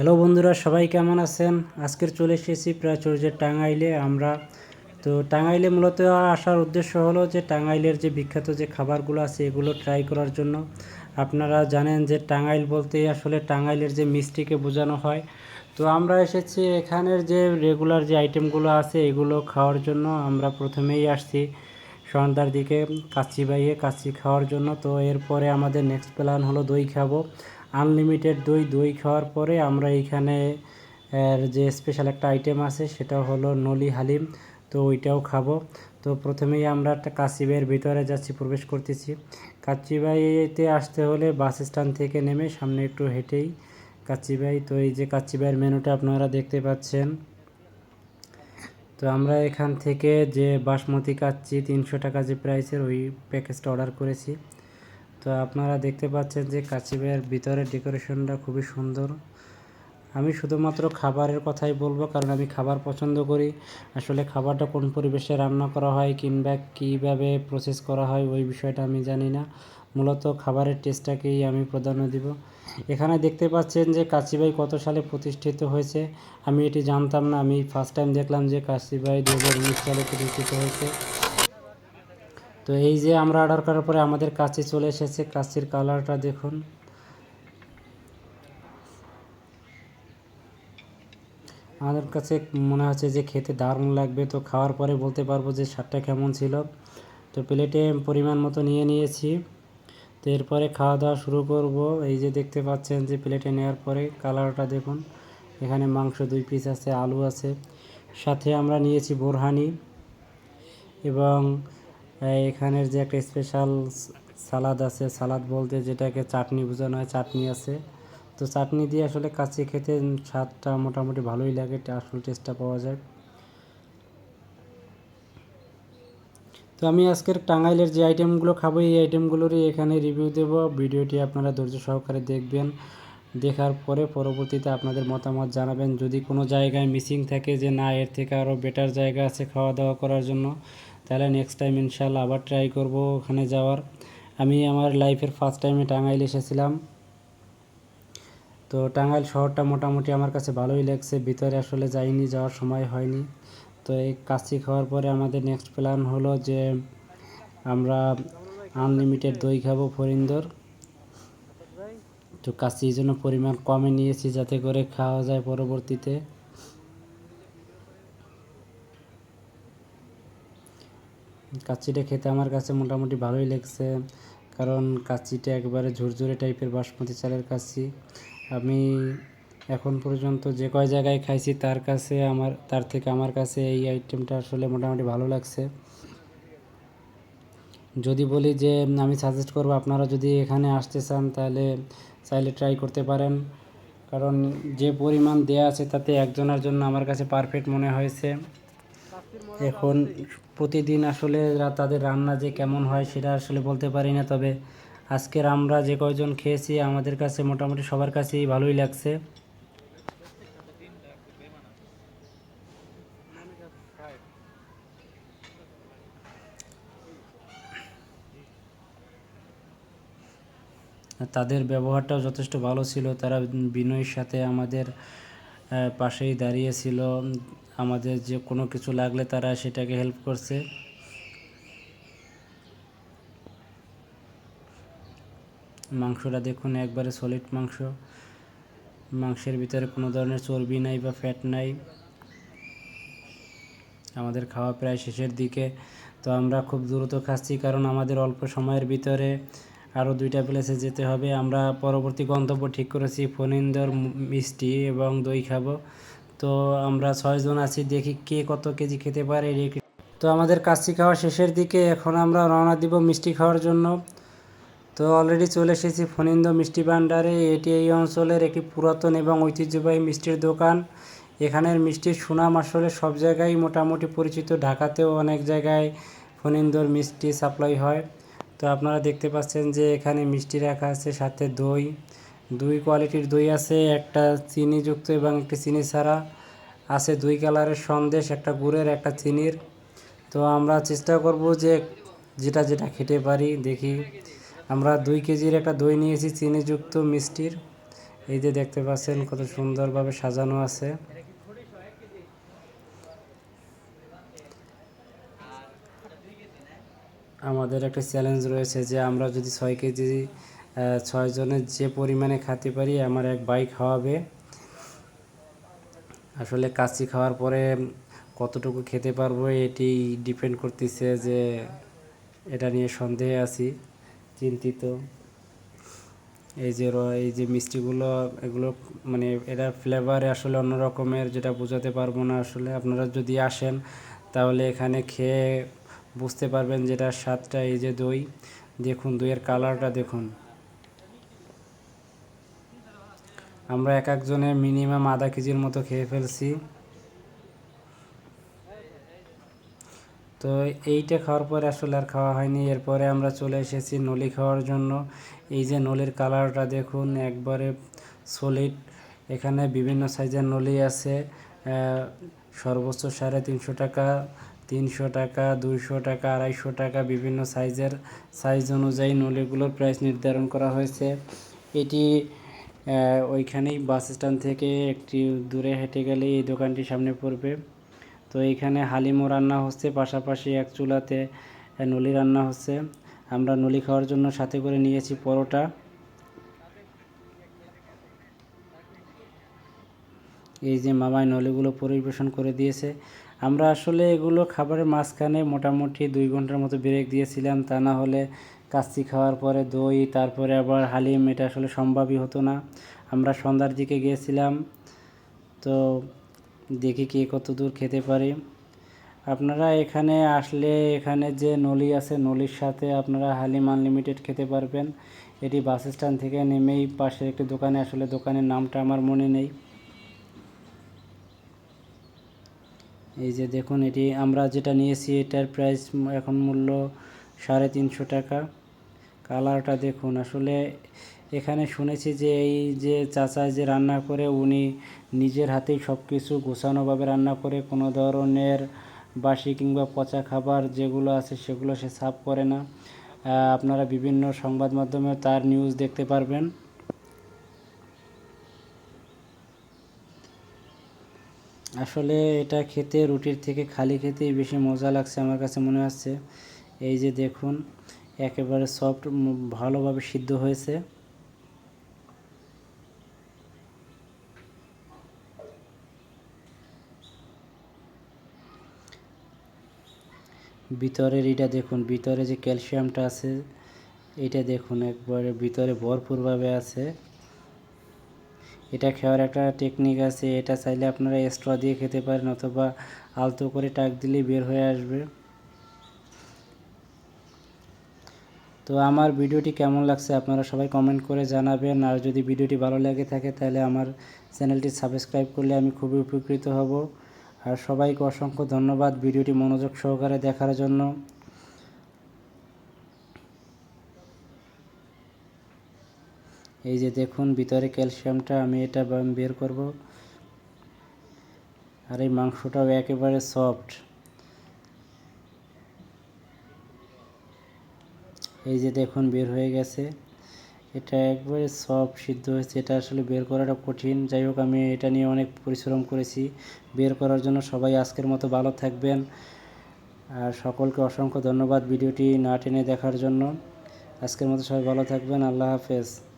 Hello বন্ধুরা, সবাই কেমন আছেন? আজকের চলে এসেছি প্রাচুর্যের টাঙ্গাইলে আমরা। তো টাঙ্গাইলে মূলত আসার উদ্দেশ্য হলো যে টাঙ্গাইলের যে বিখ্যাত যে খাবারগুলো আছে এগুলো ট্রাই করার জন্য। আপনারা জানেন যে টাঙ্গাইল বলতে আসলে টাঙ্গাইলের যে মিষ্টিকে বোঝানো হয়। তো আমরা এসেছি এখানের যে রেগুলার যে আইটেমগুলো আছে এগুলো খাওয়ার জন্য। আমরা প্রথমেই আসছি সন্ধ্যার দিকে কাচ্চি বাইয়ে কাচ্চি খাওয়ার জন্য। তো এরপরে আমাদের নেক্সট প্ল্যান হলো দই খাব। আনলিমিটেড দই দই খাওয়ার পরে আমরা এইখানে যে স্পেশাল একটা আইটেম আছে সেটা হলো নলি হালিম। তো ওইটাও খাব। তো প্রথমেই আমরা একটা কাশিবাইয়ের ভিতরে যাচ্ছি, প্রবেশ করতেছি। কাচ্চিবাইতে আসতে হলে বাস স্ট্যান্ড থেকে নেমে সামনে একটু হেঁটেই কাচ্চিবাই তো এই যে কাচ্চিবাইয়ের মেনুটা আপনারা দেখতে পাচ্ছেন। তো আমরা এখান থেকে যে বাসমতি কাচ্চি, তিনশো টাকা যে প্রাইসের ওই প্যাকেজটা অর্ডার করেছি। তো আপনারা দেখতে পাচ্ছেন যে কাচিবের ভিতরের ডেকোরেশনটা খুবই সুন্দর। আমি শুধুমাত্র খাবারের কথাই বলব, কারণ আমি খাবার পছন্দ করি। আসলে খাবারটা কোন পরিবেশে রান্না করা হয় কিংবা কীভাবে প্রসেস করা হয়, ওই বিষয়টা আমি জানি না। মূলত খাবারের টেস্টটাকেই আমি প্রাধান্য দিব। এখানে দেখতে পাচ্ছেন যে কাচিবাই কত সালে প্রতিষ্ঠিত হয়েছে, আমি এটি জানতাম না। আমি ফার্স্ট টাইম দেখলাম যে কাচিবাই দু সালে প্রতিষ্ঠিত হয়েছে। তো এই যে আমরা অর্ডার করার পরে আমাদের কাছে চলে এসেছে কাচির কালারটা দেখুন। আমাদের কাছে মনে হচ্ছে যে খেতে দারুণ লাগবে, তো খাওয়ার পরে বলতে পারব যে স্বাদটা কেমন ছিল। তো প্লেটে পরিমাণ মতো নিয়ে নিয়েছি। তো এরপরে খাওয়া দাওয়া শুরু করব। এই যে দেখতে পাচ্ছেন যে প্লেটে নেওয়ার পরে কালারটা দেখুন। এখানে মাংস দুই পিস আছে, আলু আছে। সাথে আমরা নিয়েছি বোরহানি এবং এখানের যে একটা স্পেশাল সালাদ আছে সালাদ বলতে যেটাকে চাটনি বোঝানো হয়, চাটনি আছে। তো চাটনি দিয়ে আসলে কাচ্চি খেতে স্বাদটা মোটামুটি ভালোই লাগে আসল টেস্টটা পাওয়া যায়। তো আমি আজকের টাঙ্গাইলের যে আইটেমগুলো খাব, এই আইটেমগুলোরই এখানে রিভিউ দেব। ভিডিওটি আপনারা ধৈর্য সহকারে দেখবেন। দেখার পরে পরবর্তীতে আপনাদের মতামত জানাবেন। যদি কোনো জায়গায় মিসিং থাকে যে, না, এর থেকে আরও বেটার জায়গা আছে খাওয়া দাওয়া করার জন্য তাহলে নেক্সট টাইম ইনশাল্লাহ আবার ট্রাই করব ওখানে যাওয়ার। আমি আমার লাইফের ফার্স্ট টাইমে টাঙ্গাইল এসেছিলাম। তো টাঙ্গাইল শহরটা মোটামুটি আমার কাছে ভালোই লাগছে, ভিতরে আসলে যাইনি, যাওয়ার সময় হয়নি। তো এই কাশি খাওয়ার পরে আমাদের নেক্সট প্ল্যান হলো যে আমরা আনলিমিটেড দই খাব ফরিন্দর। তো কাশির জন্য পরিমাণ কমে নিয়েছি যাতে করে খাওয়া যায় পরবর্তীতে। কাচ্চিটা খেতে আমার কাছে মোটামুটি ভালোই লাগছে। কারণ কাচ্চিটা একবারে ঝুরঝুরে টাইপের বাসমতি চালের কাচ্চি। আমি এখন পর্যন্ত যে কয় জায়গায় খাইছি তার কাছে আমার, তার থেকে আমার কাছে এই আইটেমটা আসলে মোটামুটি ভালো লাগছে। যদি বলি যে আমি সাজেস্ট করব আপনারা যদি এখানে আসতে চান তাহলে চাইলে ট্রাই করতে পারেন। কারণ যে পরিমাণ দেয়া আছে তাতে একজনের জন্য আমার কাছে পারফেক্ট মনে হয়েছে। এখন প্রতিদিন আসলে তাদের রান্না যে কেমন হয় সেটা আসলে বলতে পারি না। তবে আজকের আমরা যে কয়জন খেয়েছি, আমাদের কাছে মোটামুটি সবার কাছেই ভালোই লাগছে। তাদের ব্যবহারটাও যথেষ্ট ভালো ছিল। তারা বিনয়ের সাথে আমাদের পাশেই দাঁড়িয়েছিল আমাদের যে কোনো কিছু লাগলে তারা সেটাকে হেল্প করছে। মাংসটা দেখুন, একবারে সলিড মাংস। মাংসের ভিতরে কোনো ধরনের চর্বি নাই বা ফ্যাট নাই। আমাদের খাওয়া প্রায় শেষের দিকে। তো আমরা খুব দ্রুত খাচ্ছি কারণ আমাদের অল্প সময়ের ভিতরে আরও দুইটা প্লেসে যেতে হবে। আমরা পরবর্তী গন্তব্য ঠিক করেছি, ফণিন্দর মিষ্টি এবং দই খাব। তো আমরা ছয়জন আছি, দেখি কে কত কেজি খেতে পারে তো আমাদের কাশি খাওয়া শেষের দিকে এখন আমরা রওনা দিব মিষ্টি খাওয়ার জন্য। তো অলরেডি চলে এসেছি ফণিন্দ মিষ্টি ভাণ্ডারে। এটি এই অঞ্চলের একটি পুরাতন এবং ঐতিহ্যবাহী মিষ্টির দোকান। এখানের মিষ্টির সুনাম আসলে সব জায়গায় মোটামুটি পরিচিত। ঢাকাতেও অনেক জায়গায় ফণিন্দর মিষ্টি সাপ্লাই হয়। তো আপনারা দেখতে পাচ্ছেন যে এখানে মিষ্টি রাখা আছে, সাথে দই দুই কোয়ালিটির দই আছে, একটা চিনিযুক্ত এবং একটি চিনি ছাড়া। আছে দুই কালারের সন্দেশ, একটা গুড়ের, একটা চিনির। তো আমরা চেষ্টা করব যে যেটা যেটা খেতে পারি, দেখি। আমরা দুই কেজির একটা দই নিয়েছি, চিনিযুক্ত মিষ্টির। এই যে দেখতে পাচ্ছেন কত সুন্দরভাবে সাজানো আছে। আমাদের একটা চ্যালেঞ্জ রয়েছে যে আমরা যদি ছয় কেজি আহ, ছয় জনের যে পরিমাণে খেতে পারি আমার এক বাইক খাওয়াবে। আসলে কাচ্চি খাওয়ার পরে কতটুকু খেতে পারব এটি ডিপেন্ড করতেছে যে এটা নিয়ে সন্দেহে আছি চিন্তিত। এই যে এই যে মিষ্টিগুলো এগুলো মানে এটা ফ্লেভার আসলে অন্য রকমের যেটা বোঝাতে পারব না আসলে। আপনারা যদি আসেন তাহলে এখানে খেয়ে বুঝতে পারবেন যেটা স্বাদটা এই যে দই। দেখুন দইয়ের কালারটা দেখুন। আমরা এক একজনে মিনিমাম আধা কেজির মতো খেয়ে ফেলছি। তো এইটা খাওয়ার পরে আসলে আর খাওয়া হয়নি। এরপরে আমরা চলে এসেছি নলি খাওয়ার জন্য। এই যে নলির কালারটা দেখুন, একবারে সলিড এখানে বিভিন্ন সাইজের নলি আছে। সর্বোচ্চ সাড়ে তিনশো টাকা তিনশো টাকা, দুইশো টাকা, আড়াইশো টাকা, বিভিন্ন সাইজের সাইজ অনুযায়ী নলিগুলোর প্রাইস নির্ধারণ করা হয়েছে। এটি ওইখানেই বাস স্ট্যান্ড থেকে একটি দূরে হেঁটে গেলে এই দোকানটি সামনে পড়বে। তো এইখানে হালিমও রান্না হচ্ছে, পাশাপাশি এক চুলাতে নলি রান্না হচ্ছে। আমরা নলি খাওয়ার জন্য সাথে করে নিয়েছি পরোটা। এই যে মামাই নলিগুলো পরিবেশন করে দিয়েছে। আমরা আসলে এগুলো খাবারের মাঝখানে মোটামুটি দুই ঘণ্টার মতো ব্রেক দিয়েছিলাম। তা না হলে কাচ্চি খাওয়ার পরে দই, তারপরে আবার হালিম, এটা আসলে সম্ভবই হতো না। আমরা সন্ধ্যার দিকে গিয়েছিলাম, তো দেখি কে কত দূর খেতে পারি। আপনারা এখানে আসলে এখানে যে নলি আছে, নলির সাথে আপনারা হালিম আনলিমিটেড খেতে পারবেন। এটি বাস স্ট্যান্ড থেকে নেমেই পাশের একটি দোকানে, আসলে দোকানের নামটা আমার মনে নেই। এই যে দেখুন, এটি আমরা যেটা নিয়েছি, এটার প্রাইস এখন মূল্য সাড়ে তিনশো টাকা। কালারটা দেখুন, আসলে এখানে শুনেছি যে এই যে চাচা যে রান্না করে, উনি নিজের হাতেই সব কিছু গোছানোভাবে রান্না করে, কোনো ধরনের বাসি কিংবা পচা খাবার যেগুলো আছে সেগুলো সে সাফ করে না। আপনারা বিভিন্ন সংবাদ মাধ্যমে তার নিউজ দেখতে পারবেন। আসলে এটা খেতে, রুটির থেকে খালি খেতেই বেশি মজা লাগছে, আমার কাছে মনে হচ্ছে। এই যে দেখুন একেবারে সফট ভালোভাবে সিদ্ধ হয়েছে। ভিতরের এটা দেখুন, ভিতরে যে ক্যালসিয়ামটা আছে, এটা দেখুন, একবারে ভিতরে ভরপুরভাবে আছে। এটা খাওয়ার একটা টেকনিক আছে, এটা চাইলে আপনারা স্ট্র দিয়ে খেতে পারেন অথবা আলতো করে টাক দিলেই বের হয়ে আসবে। তো আমার ভিডিওটি কেমন লাগছে আপনারা সবাই কমেন্ট করে জানাবেন। আর যদি ভিডিওটি ভালো লেগে থাকে তাহলে আমার চ্যানেলটি সাবস্ক্রাইব করলে আমি খুবই উপকৃত হব। আর সবাইকে অসংখ্য ধন্যবাদ ভিডিওটি মনোযোগ সহকারে দেখার জন্য। এই যে দেখুন, ভিতরে ক্যালসিয়ামটা আমি এটা বের করব। আর এই মাংসটাও একেবারে সফট এই যে দেখুন, বের হয়ে গেছে। এটা একবারে সব সিদ্ধ হয়েছে। এটা আসলে বের করাটা কঠিন। যাই হোক, আমি এটা নিয়ে অনেক পরিশ্রম করেছি। বের করার জন্য সবাই আজকের মতো ভালো থাকবেন। আর সকলকে অসংখ্য ধন্যবাদ ভিডিওটি না টেনে দেখার জন্য। আজকের মতো সবাই ভালো থাকবেন। আল্লাহ হাফেজ।